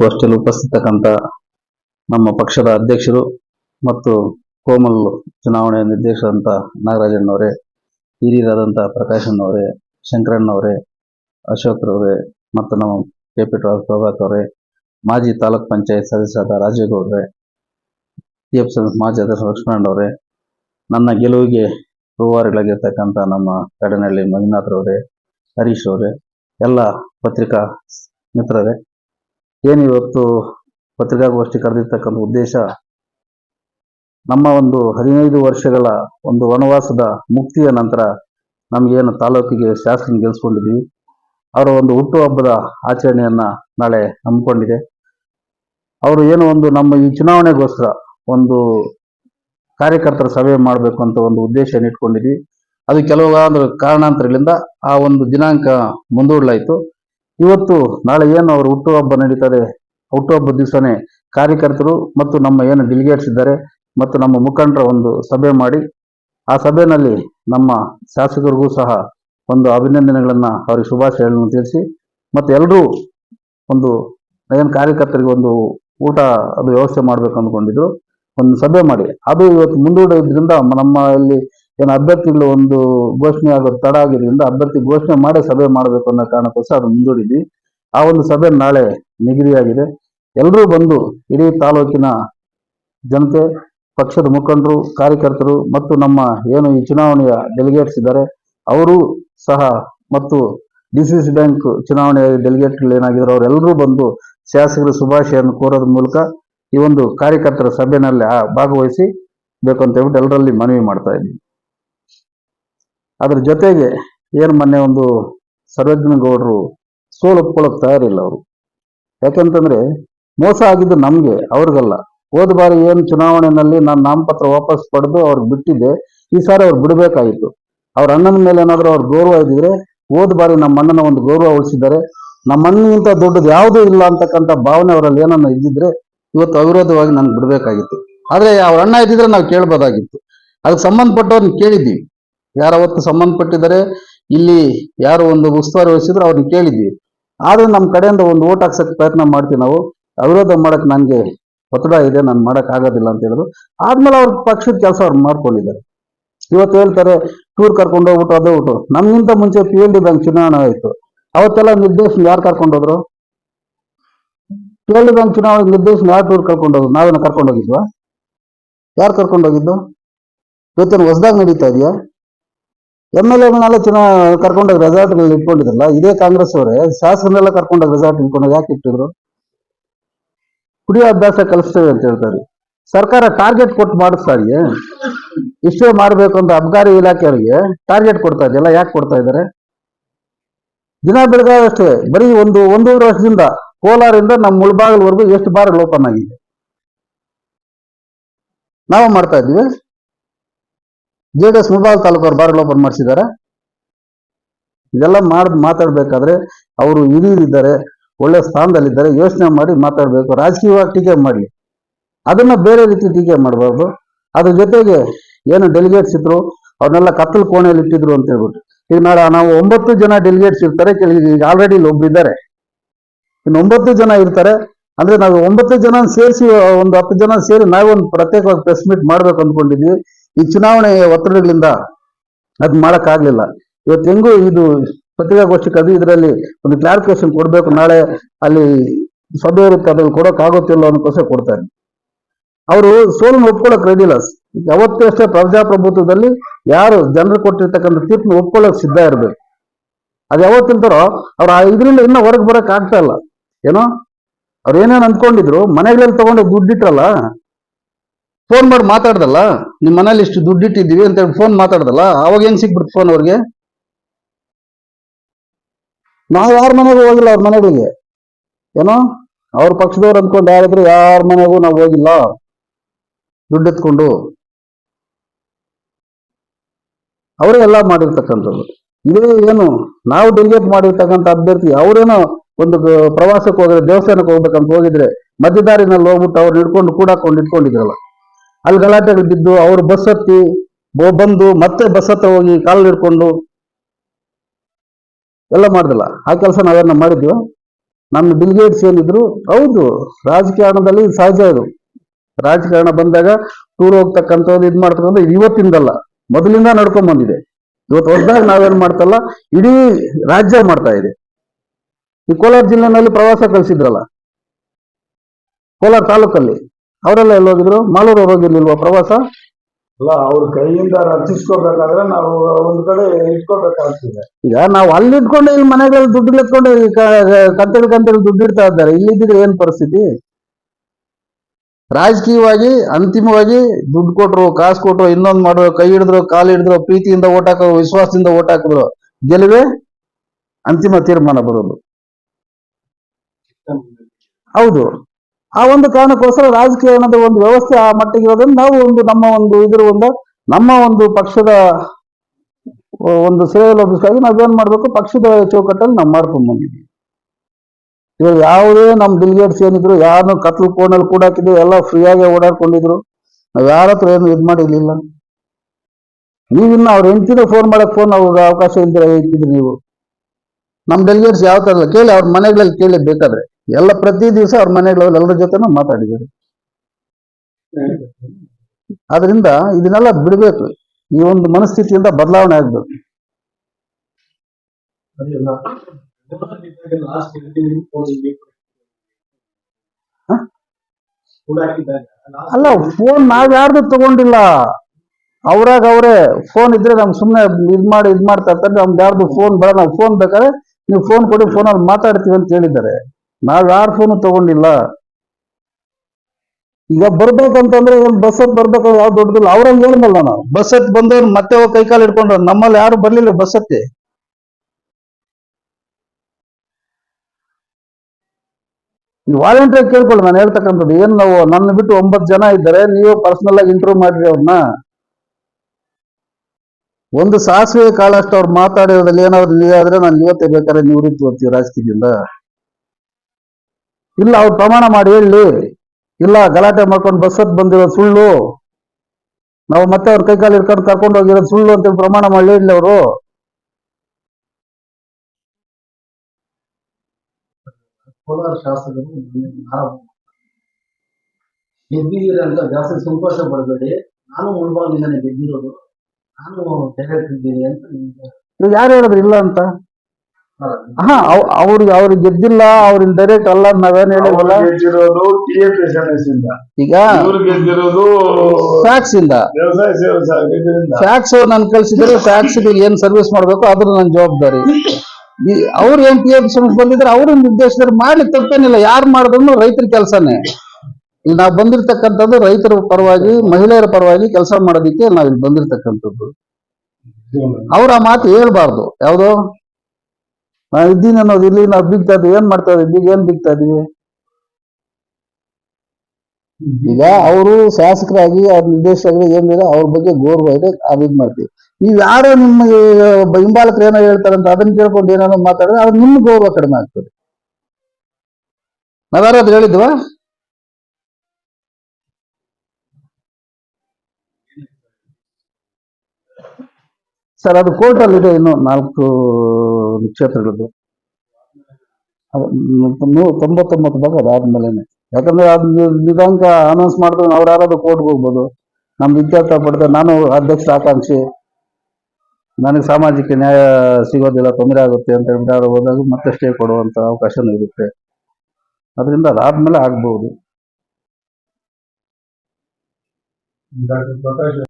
ಗೋಷ್ಠಿಯಲ್ಲಿ ಉಪಸ್ಥಿತಕ್ಕಂಥ ನಮ್ಮ ಪಕ್ಷದ ಅಧ್ಯಕ್ಷರು ಮತ್ತು ಕೋಮಲ್ ಚುನಾವಣೆ ನಿರ್ದೇಶಕರಂತ ನಾಗರಾಜಣ್ಣವರೇ ಹಿರಿಯರಾದಂಥ ಪ್ರಕಾಶಣ್ಣವರೇ, ಶಂಕರಣ್ಣವರೇ, ಅಶೋಕ್ರವರೇ ಮತ್ತು ನಮ್ಮ ಕೆ ಪಿ ಪ್ರಭಾಕರ್ ಅವರೇ, ಮಾಜಿ ತಾಲೂಕ್ ಪಂಚಾಯತ್ ಸದಸ್ಯರಾದ ರಾಜೇಗೌಡ್ರೆ ಟಿ ಎಫ್ ಮಾಜಿ ಅಧ್ಯಕ್ಷ ಲಕ್ಷ್ಮಣ್ಣವರೇ ನನ್ನ ಗೆಲುವಿಗೆ ರೂವಾರಿಗಳಾಗಿರ್ತಕ್ಕಂಥ ನಮ್ಮ ಕಡನಹಳ್ಳಿ ಮಂಜುನಾಥ್ರವರೇ, ಹರೀಶ್ ಅವರೇ, ಎಲ್ಲ ಪತ್ರಿಕಾ ಮಿತ್ರರೇ ಏನು ಇವತ್ತು ಪತ್ರಿಕಾಗೋಷ್ಠಿ ಕರೆದಿರ್ತಕ್ಕಂಥ ಉದ್ದೇಶ? ನಮ್ಮ ಒಂದು ಹದಿನೈದು ವರ್ಷಗಳ ಒಂದು ವನವಾಸದ ಮುಕ್ತಿಯ ನಂತರ ನಮಗೇನು ತಾಲೂಕಿಗೆ ಶಾಸನ ಗೆಲ್ಸ್ಕೊಂಡಿದ್ವಿ. ಅವರ ಒಂದು ಹುಟ್ಟುಹಬ್ಬದ ಆಚರಣೆಯನ್ನ ನಾಳೆ ಹಮ್ಮಿಕೊಂಡಿದೆ. ಅವರು ಏನು ಒಂದು ನಮ್ಮ ಈ ಚುನಾವಣೆಗೋಸ್ಕರ ಒಂದು ಕಾರ್ಯಕರ್ತರ ಸಭೆ ಮಾಡಬೇಕು ಅಂತ ಒಂದು ಉದ್ದೇಶ ಇಟ್ಕೊಂಡಿದ್ವಿ. ಅದು ಕೆಲವು ಕಾರಣಾಂತರಗಳಿಂದ ಆ ಒಂದು ದಿನಾಂಕ ಮುಂದೂಡಲಾಯಿತು. ಇವತ್ತು ನಾಳೆ ಏನು ಅವ್ರ ಹುಟ್ಟುಹಬ್ಬ ನಡೀತದೆ? ಹುಟ್ಟುಹಬ್ಬ ದಿವಸನೇ ಕಾರ್ಯಕರ್ತರು ಮತ್ತು ನಮ್ಮ ಏನು ಡೆಲಿಗೇಟ್ಸ್ ಇದ್ದಾರೆ ಮತ್ತು ನಮ್ಮ ಮುಖಂಡರ ಒಂದು ಸಭೆ ಮಾಡಿ, ಆ ಸಭೆಯಲ್ಲಿ ನಮ್ಮ ಶಾಸಕರಿಗೂ ಸಹ ಒಂದು ಅಭಿನಂದನೆಗಳನ್ನು ಅವರಿಗೆ ಶುಭಾಶಯಗಳನ್ನು ತಿಳಿಸಿ, ಮತ್ತು ಎಲ್ಲರೂ ಒಂದು ಏನು ಕಾರ್ಯಕರ್ತರಿಗೆ ಒಂದು ಊಟ ಅದು ವ್ಯವಸ್ಥೆ ಮಾಡ್ಬೇಕು ಅಂದ್ಕೊಂಡಿದ್ರು, ಒಂದು ಸಭೆ ಮಾಡಿ. ಅದು ಇವತ್ತು ಮುಂದೂಡೋದ್ರಿಂದ ನಮ್ಮ ಇಲ್ಲಿ ಏನು ಅಭ್ಯರ್ಥಿಗಳು ಒಂದು ಘೋಷಣೆ ಆಗೋದು ತಡ ಆಗಿರೋದ್ರಿಂದ ಅಭ್ಯರ್ಥಿ ಘೋಷಣೆ ಮಾಡಿ ಸಭೆ ಮಾಡಬೇಕು ಅನ್ನೋ ಕಾರಣಕ್ಕೋಸ್ಕರ ಅದು ಮುಂದೂಡಿದ್ವಿ. ಆ ಒಂದು ಸಭೆ ನಾಳೆ ನಿಗದಿಯಾಗಿದೆ. ಎಲ್ಲರೂ ಬಂದು ಇಡೀ ತಾಲೂಕಿನ ಜನತೆ, ಪಕ್ಷದ ಮುಖಂಡರು, ಕಾರ್ಯಕರ್ತರು ಮತ್ತು ನಮ್ಮ ಏನು ಈ ಚುನಾವಣೆಯ ಡೆಲಿಗೇಟ್ಸ್ ಇದ್ದಾರೆ, ಅವರು ಸಹ ಮತ್ತು ಡಿ ಸಿ ಸಿ ಬ್ಯಾಂಕ್ ಚುನಾವಣೆಯ ಡೆಲಿಗೇಟ್ಗಳು ಏನಾಗಿದ್ರು ಅವರೆಲ್ಲರೂ ಬಂದು ಶಾಸಕರ ಶುಭಾಶಯನ್ನು ಕೋರೋದ್ರ ಮೂಲಕ ಈ ಒಂದು ಕಾರ್ಯಕರ್ತರ ಸಭೆಯಲ್ಲಿ ಭಾಗವಹಿಸಿ ಬೇಕು ಅಂತ ಹೇಳ್ಬಿಟ್ಟು ಎಲ್ಲರಲ್ಲಿ ಮನವಿ ಮಾಡ್ತಾ ಇದ್ದೀವಿ. ಅದ್ರ ಜೊತೆಗೆ ಏನು ಮೊನ್ನೆ ಒಂದು ಸರ್ವಜ್ಞ ಗೌಡರು ಸೋಲು ಒಪ್ಕೊಳ್ಳೋಕೆ ತಯಾರಿಲ್ಲ ಅವರು. ಯಾಕಂತಂದ್ರೆ ಮೋಸ ಆಗಿದ್ದು ನಮಗೆ, ಅವ್ರಿಗಲ್ಲ. ಹೋದ ಬಾರಿ ಏನು ಚುನಾವಣೆಯಲ್ಲಿ ನಾನು ನಾಮಪತ್ರ ವಾಪಸ್ ಪಡೆದು ಅವ್ರಿಗೆ ಬಿಟ್ಟಿದ್ದೆ, ಈ ಸಾರಿ ಅವ್ರು ಬಿಡಬೇಕಾಗಿತ್ತು. ಅವ್ರ ಅಣ್ಣನ ಮೇಲೆ ಏನಾದರೂ ಅವ್ರ ಗೌರವ ಇದ್ದಿದ್ರೆ ಹೋದ ಬಾರಿ ನಮ್ಮ ಅಣ್ಣನ ಒಂದು ಗೌರವ ಉಳಿಸಿದ್ದಾರೆ. ನಮ್ಮ ಅಣ್ಣಗಿಂತ ದೊಡ್ಡದು ಯಾವುದೂ ಇಲ್ಲ ಅಂತಕ್ಕಂಥ ಭಾವನೆ ಅವರಲ್ಲಿ ಏನನ್ನ ಇದ್ದಿದ್ರೆ ಇವತ್ತು ಅವಿರೋಧವಾಗಿ ನನ್ಗೆ ಬಿಡಬೇಕಾಗಿತ್ತು. ಆದರೆ ಅವ್ರ ಅಣ್ಣ ಇದ್ದಿದ್ರೆ ನಾವು ಕೇಳ್ಬೋದಾಗಿತ್ತು. ಅದಕ್ಕೆ ಸಂಬಂಧಪಟ್ಟವ್ರನ್ನ ಕೇಳಿದ್ವಿ. ಯಾರು ಅವತ್ತು ಸಂಬಂಧಪಟ್ಟಿದ್ದಾರೆ, ಇಲ್ಲಿ ಯಾರು ಒಂದು ಉಸ್ತುವಾರಿ ವಹಿಸಿದ್ರು ಅವ್ರನ್ನ ಕೇಳಿದ್ವಿ. ಆದ್ರೆ ನಮ್ಮ ಕಡೆಯಿಂದ ಒಂದು ಓಟ್ ಹಾಕ್ಸಕ್ ಪ್ರಯತ್ನ ಮಾಡ್ತೀವಿ ನಾವು. ಅವಿರೋಧ ಮಾಡಕ್ ನನಗೆ ಒತ್ತಡ ಇದೆ, ನಾನು ಮಾಡಕ್ ಅಂತ ಹೇಳಿದ್ರು. ಆದ್ಮೇಲೆ ಅವ್ರ ಪಕ್ಷದ ಕೆಲಸ ಅವ್ರು ಮಾಡ್ಕೊಂಡಿದ್ದಾರೆ. ಇವತ್ತು ಹೇಳ್ತಾರೆ, ಟೂರ್ ಕರ್ಕೊಂಡು ಹೋಗ್ಬಿಟ್ಟು ಅದೇ ಬಿಟ್ಟು ನಮ್ಗಿಂತ ಮುಂಚೆ ಪಿ ಎಲ್ ಡಿ ಬ್ಯಾಂಕ್ ಚುನಾವಣೆ ಆಯ್ತು. ಅವತ್ತೆಲ್ಲ ನಿರ್ದೇಶನ ಯಾರು ಕರ್ಕೊಂಡೋದ್ರು ಪಿ ಎಲ್ ಡಿ ಬ್ಯಾಂಕ್ ಚುನಾವಣೆ ನಿರ್ದೇಶನ ಯಾರು ಟೂರ್ ಕರ್ಕೊಂಡೋದ್ರು ನಾವೇನು ನಾವೇನ ಕರ್ಕೊಂಡು ಹೋಗಿದ್ವಾ? ಯಾರು ಕರ್ಕೊಂಡೋಗಿದ್ದು ಇವತ್ತೇನು ಹೊಸದಾಗಿ ನಡೀತಾ ಇದೆಯಾ? ಎಂ ಎಲ್ ಎಗಳನ್ನೆಲ್ಲ ಚುನಾ ಕರ್ಕೊಂಡೋಗಿ ರೆಸಾರ್ಟ್ಗಳಲ್ಲಿ ಇಟ್ಕೊಂಡಿದ್ರಲ್ಲ, ಇದೇ ಕಾಂಗ್ರೆಸ್ ಅವರೇ ಶಾಸಕರನ್ನೆಲ್ಲ ಕರ್ಕೊಂಡೋಗಿ ರೆಸಾರ್ಟ್ ಇಟ್ಕೊಂಡೋಗಿ ಯಾಕೆ ಇಟ್ಟಿದ್ರು? ಕುಡಿಯೋ ಅಭ್ಯಾಸ ಕಲಿಸ್ತೇವೆ ಅಂತ ಹೇಳ್ತಾರೆ. ಸರ್ಕಾರ ಟಾರ್ಗೆಟ್ ಕೊಟ್ಟು ಮಾಡಿಸ್ತಾ ಇದೆಯೇ? ಇಷ್ಟೇ ಮಾಡಬೇಕು ಅಂತ ಅಬ್ಕಾರಿ ಇಲಾಖೆಯವರಿಗೆ ಟಾರ್ಗೆಟ್ ಕೊಡ್ತಾ ಇದೆಯಲ್ಲ, ಯಾಕೆ ಕೊಡ್ತಾ ಇದ್ದಾರೆ? ದಿನ ಬೆಳಗಾದಷ್ಟೇ ಬರೀ ಒಂದು, ಒಂದೂವರೆ ವರ್ಷದಿಂದ ಕೋಲಾರಿಂದ ನಮ್ಮ ಮುಳಬಾಗಲ್ವರೆಗೂ ಎಷ್ಟು ಬಾರ್ ಓಪನ್ ಆಗಿದೆ? ನಾವು ಮಾಡ್ತಾ ಇದ್ವಿ ಜೆ ಡಿ ಎಸ್ ಮುಳಬಾಗಲ್ ತಾಲೂಕವ್ರು ಬಾರ್ ಓಪನ್ ಮಾಡಿಸಿದ್ದಾರೆ. ಇದೆಲ್ಲ ಮಾಡಿ, ಮಾತಾಡ್ಬೇಕಾದ್ರೆ ಅವರು ಹಿರಿಯರಿದ್ದಾರೆ, ಒಳ್ಳೆ ಸ್ಥಾನದಲ್ಲಿದ್ದಾರೆ, ಯೋಚನೆ ಮಾಡಿ ಮಾತಾಡಬೇಕು, ರಾಜಕೀಯವಾಗಿ ಟೀಕೆ ಮಾಡಿ ಅದನ್ನ ಬೇರೆ ರೀತಿ ಟೀಕೆ ಮಾಡಬಾರ್ದು. ಅದ್ರ ಜೊತೆಗೆ ಏನು ಡೆಲಿಗೇಟ್ಸ್ ಇದ್ರು, ಅವ್ರನ್ನೆಲ್ಲ ಕತ್ತಲು ಕೋಣೆಯಲ್ಲಿ ಇಟ್ಟಿದ್ರು ಅಂತ ಹೇಳ್ಬಿಟ್ಟು. ಈಗ ನಾಳೆ ನಾವು ಒಂಬತ್ತು ಜನ ಡೆಲಿಗೇಟ್ಸ್ ಇರ್ತಾರೆ ಈಗ ಆಲ್ರೆಡಿ ಇಲ್ಲಿ ಇದ್ದಾರೆ. ಇನ್ನು ಒಂಬತ್ತು ಜನ ಇರ್ತಾರೆ, ಅಂದ್ರೆ ನಾವು ಒಂಬತ್ತು ಜನ ಸೇರಿಸಿ, ಒಂದು ಹತ್ತು ಜನ ಸೇರಿ ನಾವೊಂದು ಪ್ರತ್ಯೇಕವಾಗಿ ಪ್ರೆಸ್ ಮೀಟ್ ಮಾಡ್ಬೇಕು ಅಂದ್ಕೊಂಡಿದ್ವಿ. ಈ ಚುನಾವಣೆಯ ಒತ್ತಡಗಳಿಂದ ಅದು ಮಾಡಕ್ ಆಗ್ಲಿಲ್ಲ ಇವತ್ತು ಹೆಂಗೂ ಇದು ಪತ್ರಿಕಾಗೋಷ್ಠಿ ಕರೆದು ಇದರಲ್ಲಿ ಒಂದು ಕ್ಲಾರಿಫಿಕೇಶನ್ ಕೊಡಬೇಕು, ನಾಳೆ ಅಲ್ಲಿ ಸಭೆ ಇರುತ್ತೆ ಅದ್ರಲ್ಲಿ ಕೊಡೋಕ್ ಆಗುತ್ತಿಲ್ಲ ಅನ್ನೋಕ್ಕೋಸ್ಕರ ಕೊಡ್ತಾರೆ. ಅವರು ಸೋಲನ್ನು ಒಪ್ಕೊಳ್ಳೋಕೆ ರೆಡಿ ಇಲ್ಲ. ಯಾವತ್ತೂ ಅಷ್ಟೇ ಪ್ರಜಾಪ್ರಭುತ್ವದಲ್ಲಿ ಯಾರು ಜನರು ಕೊಟ್ಟಿರ್ತಕ್ಕಂಥ ತೀರ್ಪನ್ನು ಒಪ್ಕೊಳ್ಳೋಕೆ ಸಿದ್ಧ ಇರಬೇಕು. ಅದು ಯಾವತ್ತಿರ್ತಾರೋ ಅವ್ರ ಇದರಿಂದ ಇನ್ನೂ ಹೊರಗೆ ಬರಕ್ ಆಗ್ತಾ ಇಲ್ಲ. ಏನೋ ಅವ್ರು ಏನೇನು ಅಂದ್ಕೊಂಡಿದ್ರು ಮನೆಗಳಲ್ಲಿ ತಗೊಂಡು ದುಡ್ಡಿಟ್ರಲ್ಲ ಫೋನ್ ಮಾಡಿ ಮಾತಾಡ್ದಲ್ಲ ನಿಮ್ಮ ಮನೇಲಿ ಇಷ್ಟು ದುಡ್ಡಿಟ್ಟಿದ್ದೀವಿ ಅಂತ ಹೇಳಿ ಫೋನ್ ಮಾತಾಡ್ದಲ್ಲ ಅವಾಗ ಹೆಂಗ್ ಸಿಕ್ಬಿಡ್ತು ಫೋನ್ ಅವ್ರಿಗೆ? ನಾವು ಯಾರ ಮನೆಗೂ ಹೋಗಿಲ್ಲ ಅವ್ರ ಮನೆಗಳಿಗೆ ಏನೋ? ಅವ್ರ ಪಕ್ಷದವ್ರು ಅಂದ್ಕೊಂಡು ಯಾರಾದ್ರೂ ಯಾರ ಮನೆಗೂ ನಾವು ಹೋಗಿಲ್ಲ. ದುಡ್ಡು ಎತ್ಕೊಂಡು. ಅವರೇ ಎಲ್ಲ ಮಾಡಿರ್ತಕ್ಕಂಥದ್ದು. ಇದೇ ಏನು, ನಾವು ಡೆಲಿಗೇಟ್ ಮಾಡಿರ್ತಕ್ಕಂಥ ಅಭ್ಯರ್ಥಿ, ಅವರೇನೋ ಒಂದು ಪ್ರವಾಸಕ್ಕೆ ಹೋಗಿದ್ರೆ ದೇವಸ್ಥಾನಕ್ಕೆ ಹೋಗ್ಬೇಕಂತ ಹೋಗಿದ್ರೆ, ಮಧ್ಯದಾರಿನಲ್ಲಿ ಹೋಗ್ಬಿಟ್ಟು ಅವ್ರು ಹಿಡ್ಕೊಂಡು ಕೂಡಾಕೊಂಡು ಇಟ್ಕೊಂಡಿದ್ರಲ್ಲ. ಅಲ್ಲಿ ಗಲಾಟೆಗಳು ಬಿದ್ದು ಅವ್ರು ಬಸ್ ಹತ್ತಿ ಬಂದು ಮತ್ತೆ ಬಸ್ ಹತ್ರ ಹೋಗಿ ಕಾಲು ಹಿಡ್ಕೊಂಡು ಎಲ್ಲ ಮಾಡಿದಲ್ಲ. ಆ ಕೆಲಸ ನಾವೇನ ಮಾಡಿದ್ವಿ. ನಮ್ಮ ಬಿಲ್ಗೇಟ್ಸ್ ಏನಿದ್ರು, ಹೌದು ರಾಜಕಾರಣದಲ್ಲಿ ಸಹಜ ಇದು. ರಾಜಕಾರಣ ಬಂದಾಗ ಟೂರ್ ಹೋಗ್ತಕ್ಕಂಥದ್ದು ಇದು ಮಾಡ್ತಕ್ಕಂಥ ಇವತ್ತಿಂದಲ್ಲ. ಮೊದಲಿಂದ ನಡ್ಕೊಂಡ್ ಬಂದಿದೆ. ಇವತ್ತು ಹೊಸದಾಗಿ ನಾವೇನ್ ಮಾಡ್ತಲ್ಲ, ಇಡೀ ರಾಜ್ಯ ಮಾಡ್ತಾ ಇದೆ. ಈ ಕೋಲಾರ ಜಿಲ್ಲೆನಲ್ಲಿ ಪ್ರವಾಸ ಕಳಿಸಿದ್ರಲ್ಲ? ಕೋಲಾರ ತಾಲೂಕಲ್ಲಿ. ಅವರೆಲ್ಲ ಎಲ್ಲಿ ಹೋಗಿದ್ರು ಮಾಲೂರು ಅವ್ರು ಹೋಗಿರ್ಲಿಲ್ವಾ ಪ್ರವಾಸ? ಅಲ್ಲ ಅವ್ರ ಕೈಯಿಂದ ರಕ್ಷಿಸ್ಕೋಬೇಕಾದ್ರೆ ನಾವು ಒಂದ್ ಕಡೆ ಇಟ್ಕೋಬೇಕಾಗ್ತದೆ. ಈಗ ನಾವು ಅಲ್ಲಿ ಇಟ್ಕೊಂಡು ಇಲ್ಲಿ ಮನೆಗಳಲ್ಲಿ ದುಡ್ಡು ಎತ್ಕೊಂಡು ಕಂತೇಳಿ ಕಂತೆಗಳು ದುಡ್ಡು ಇಡ್ತಾ ಇದ್ದಾರೆ. ಇಲ್ಲಿದ್ದರೆ ಏನ್ ಪರಿಸ್ಥಿತಿ? ರಾಜಕೀಯವಾಗಿ ಅಂತಿಮವಾಗಿ ದುಡ್ಡು ಕೊಟ್ರು ಕಾಸು ಕೊಟ್ರು ಇನ್ನೊಂದು ಮಾಡ್ರು ಕೈ ಹಿಡಿದ್ರು ಕಾಲು ಹಿಡಿದ್ರು ಪ್ರೀತಿಯಿಂದ ಓಟ್ ಹಾಕೋ ವಿಶ್ವಾಸದಿಂದ ಓಟ್ ಹಾಕಿದ್ರು ಗೆಲುವೆ ಅಂತಿಮ ತೀರ್ಮಾನ ಬರೋದು. ಹೌದು. ಆ ಒಂದು ಕಾರಣಕ್ಕೋಸ್ಕರ ರಾಜಕೀಯ ಅನ್ನೋದು ಒಂದು ವ್ಯವಸ್ಥೆ ಆ ಮಟ್ಟಿಗೆ ಇರೋದ್ರಿಂದ ನಾವು ಒಂದು ನಮ್ಮ ಒಂದು ಇದ್ರ ಒಂದು ನಮ್ಮ ಒಂದು ಪಕ್ಷದ ಒಂದು ಸೇವೆ ಲಭಿಸ್ಗಾಗಿ ನಾವೇನ್ ಮಾಡ್ಬೇಕು. ಪಕ್ಷದ ಚೌಕಟ್ಟಲ್ಲಿ ನಾವು ಮಾಡ್ಕೊಂಡ್ ಬಂದಿದ್ವಿ ಇವಾಗ ಯಾವುದೇ ನಮ್ಮ ಡಿಲಿಗೇಟ್ಸ್ ಏನಿದ್ರು, ಯಾರನ್ನು ಕತ್ಲು ಕೋಣಲ್ಲಿ ಕೂಡ ಹಾಕಿದ್ರು ಎಲ್ಲ ಫ್ರೀಯಾಗಿ ಓಡಾಡ್ಕೊಂಡಿದ್ರು, ನಾವ್ ಯಾರ ಹತ್ರ ಏನು ಇದು ಮಾಡಿರ್ಲಿಲ್ಲ. ನೀವಿನ್ನ ಅವ್ರ ಹೆಂಡತಿನ ಫೋನ್ ಮಾಡಕ್ ಫೋನ್ ಅವಾಗ ಅವಕಾಶ ಇಲ್ದಿರ ಇಟ್ಟಿದ್ರಿ ನೀವು? ನಮ್ಮ ಡೆಲಿಗೇಟ್ಸ್ ಯಾವ ತರ ಕೇಳಿ, ಅವ್ರ ಮನೆಗಳಲ್ಲಿ ಕೇಳಿ ಬೇಕಾದ್ರೆ. ಎಲ್ಲ ಪ್ರತಿ ದಿವಸ ಅವ್ರ ಮನೆಗಳಲ್ಲಿ ಎಲ್ಲರ ಜೊತೆನೂ ಮಾತಾಡಿದ್ದಾರೆ. ಆದ್ರಿಂದ ಇದನ್ನೆಲ್ಲ ಬಿಡಬೇಕು. ಈ ಒಂದು ಮನಸ್ಥಿತಿಯಿಂದ ಬದಲಾವಣೆ ಆಗ್ಬೇಕು? ಅಲ್ಲ ಫೋನ್ ನಾವ್ ಯಾರ್ದು ತಗೊಂಡಿಲ್ಲ. ಅವ್ರಾಗ ಅವರೇ ಫೋನ್ ಇದ್ರೆ ನಮ್ಗೆ ಸುಮ್ನೆ ಇದ್ ಮಾಡಿ ಇದ್ ಮಾಡ್ತಾ ಇರ್ತಾರೆ. ನಮ್ದು ಯಾರ್ದು ಫೋನ್ ಬೇಡ. ನಾವು ಫೋನ್ ಬೇಕಾದ್ರೆ ನೀವು ಫೋನ್ ಕೊಡಿ ಫೋನಲ್ಲಿ ಮಾತಾಡ್ತೀವಿ ಅಂತ ಹೇಳಿದ್ದಾರೆ. ನಾವ್ ಯಾರ ಫೋನು ತಗೊಂಡಿಲ್ಲ? ಈಗ ಬರ್ಬೇಕಂತಂದ್ರೆ ಏನ್ ಬಸ್ ಹತ್ ಬರ್ಬೇಕು ಯಾವ್ದು ದೊಡ್ಡದಿಲ್ಲ. ಅವ್ರಂಗ್ ಹೇಳಿದ್ನಲ್ಲ ನಾವು. ಬಸ್ ಹತ್ ಬಂದವ್ರು ಮತ್ತೆ ಕೈ ಕಾಲು ಹಿಡ್ಕೊಂಡ್ರು ನಮ್ಮಲ್ಲಿ ಯಾರು ಬರ್ಲಿಲ್ಲ ಬಸ್ ಹತ್ತಿ ವಾಲಂಟಿಯರ್ ಕೇಳ್ಕೊಳ್ಳಿ, ನಾನು ಹೇಳ್ತಕ್ಕಂಥದ್ದು. ಏನ್ ನಾವು ನನ್ನ ಬಿಟ್ಟು ಒಂಬತ್ತು ಜನ ಇದ್ದಾರೆ, ನೀವು ಪರ್ಸನಲ್ ಆಗಿ ಇಂಟರ್ವ್ಯೂ ಮಾಡ್ರಿ ಅವ್ರನ್ನ ಒಂದು ಸಾಸಿವೆ ಕಾಳಷ್ಟು ಅವ್ರು ಮಾತಾಡಿರೋದ್ರಲ್ಲಿ ಏನಾದ್ರು ಆದ್ರೆ ನಾನು ಇವತ್ತೇ ಬೇಕಾದ್ರೆ ನಿವೃತ್ತಿ ಹೋಗ್ತೀವಿ ರಾಜಕೀಯದಿಂದ? ಇಲ್ಲ ಅವ್ರು ಪ್ರಮಾಣ ಮಾಡಿ ಹೇಳಿ. ಇಲ್ಲ ಗಲಾಟೆ ಮಾಡ್ಕೊಂಡು ಬಸ್ ಹತ್ ಬಂದಿರೋದು ಸುಳ್ಳು. ನಾವು ಮತ್ತೆ ಅವ್ರ ಕೈಕಾಲು ಇಟ್ಕೊಂಡು ಕರ್ಕೊಂಡು ಹೋಗಿರೋದು ಸುಳ್ಳು ಅಂತ ಪ್ರಮಾಣ ಮಾಡಿ ಹೇಳಿ ಅವರು. ಕೋಲಾರ ಶಾಸಕರು ಗೆದ್ದಿದ್ದೀರ ಅಂತ ಜಾಸ್ತಿ ಸಂತೋಷ ಪಡಬೇಡಿ. ನಾನು ಮುಳ್ಬಾಗಿಲಿಂದಾನೆ ಗೆದ್ದಿರೋದು. ನಾನು ಡೈರೆಕ್ಟ್ ಇದ್ದೀನಿ ಅಂತ ಯಾರು ಹೇಳಿದ್ರು ಇಲ್ಲ ಅಂತ. ಹಾ ಅವ್ರಿಗೆ ಅವ್ರಿಗೆ ಗೆದ್ದಿಲ್ಲ ಅವ್ರಿಂದ ಡೈರೆಕ್ಟ್ ಅಲ್ಲ ನಾವೇನ್ ಹೇಳಿಲ್ಲ ಅವ್ರು ಗೆದ್ದಿರೋದು T F S N S ಇಂದ. ಈಗ? ಇವ್ರು ಗೆದ್ದಿರೋದು ಫ್ಯಾಕ್ಸ್ ಇಂದ. ವ್ಯವಸಾಯ ಸೇವೆ ಫ್ಯಾಕ್ಸ್ ಅವ್ರು ನನ್ ಕಳ್ಸಿದ್ರೆ ಫ್ಯಾಕ್ಸ್ ಏನ್ ಸರ್ವಿಸ್ ಮಾಡ್ಬೇಕು ಅದ್ರ ನನ್ನ ಜವಾಬ್ದಾರಿ. ಅವ್ರು ಏನ್ ಪಿ ಎಫ್ ಬಂದಿದ್ರೆ ಅವ್ರ ನಿರ್ದೇಶಕರು ಮಾಡಿ ತಪ್ಪೇನಿಲ್ಲ. ಯಾರು ಮಾಡಿದ್ರು ರೈತರ ಕೆಲಸನೇ. ಇಲ್ಲಿ ನಾವು ಬಂದಿರ್ತಕ್ಕಂಥದ್ದು ರೈತರ ಪರವಾಗಿ ಮಹಿಳೆಯರ ಪರವಾಗಿ ಕೆಲಸ ಮಾಡೋದಿಕ್ಕೆ ನಾವಿಲ್ಲಿ ಇಲ್ಲಿ ಬಂದಿರ್ತಕ್ಕಂಥದ್ದು. ಅವ್ರ ಆ ಮಾತು ಹೇಳ್ಬಾರ್ದು. ಯಾವ್ದು? ನಾವ್ ಇದ್ದೀನಿ ಅನ್ನೋದು, ಇಲ್ಲಿ ನಾವು ಬಿಗ್ತಾ ಇದ್ವಿ ಏನ್ ಮಾಡ್ತಾ ಇದ್ದೀವಿ? ಈಗ ಏನ್ ಬಿಗ್ತಾ ಇದೀವಿ ಈಗ ಅವರು ಶಾಸಕರಾಗಿ, ಅವ್ರ ನಿರ್ದೇಶಕರಾಗಿ ಏನಿದೆ ಅವ್ರ ಬಗ್ಗೆ ಗೌರವ ಇದೆ, ಅದು ಇದು ಮಾಡ್ತೀವಿ. ನೀವು ಯಾರೋ ನಿಮ್ಮ ಹಿಂಬಾಲಕರು ಏನೋ ಹೇಳ್ತಾರಂತ ಅದನ್ನ ಕೇಳ್ಕೊಂಡು ಏನಾದ್ರು ಮಾತಾಡಿದ್ರೆ ಅದು ನಿಮ್ಮ ಗೌರವ ಕಡಿಮೆ ಆಗ್ತದೆ. ನಾವ್ಯಾರಾದ್ರೂ ಹೇಳಿದ್ವಾ? ಸರ್, ಅದು ಕೋರ್ಟಲ್ಲಿ ಇದೆ ಇನ್ನು ನಾಲ್ಕು ಕ್ಷೇತ್ರಗಳದ್ದು. ತೊಂಬತ್ತೊಂಬತ್ತು ಭಾಗ ಅದಾದ್ಮೇಲೆ ಯಾಕಂದ್ರೆ ಅದು ನಿಧಾಂಕ ಅನೌನ್ಸ್ ಮಾಡಿದ್ರೆ ಅವ್ರು ಯಾರಾದ್ರೂ ಕೋರ್ಟ್ಗೆ ಹೋಗ್ಬೋದು. ನಮ್ದು ಇತ್ಯರ್ಥ ಪಡೆದ ನಾನು ಅಧ್ಯಕ್ಷ ಆಕಾಂಕ್ಷಿ ನನಗೆ ಸಾಮಾಜಿಕ ನ್ಯಾಯ ಸಿಗೋದಿಲ್ಲ, ತೊಂದರೆ ಆಗುತ್ತೆ ಅಂತ ಹೇಳ್ಬಿಟ್ಟು ಯಾರು ಹೋದಾಗ ಮತ್ತೆ ಸ್ಟೇ ಕೊಡುವಂತ ಅವಕಾಶನೂ ಇರುತ್ತೆ ಅದರಿಂದ ಅದಾದ್ಮೇಲೆ ಆಗ್ಬಹುದು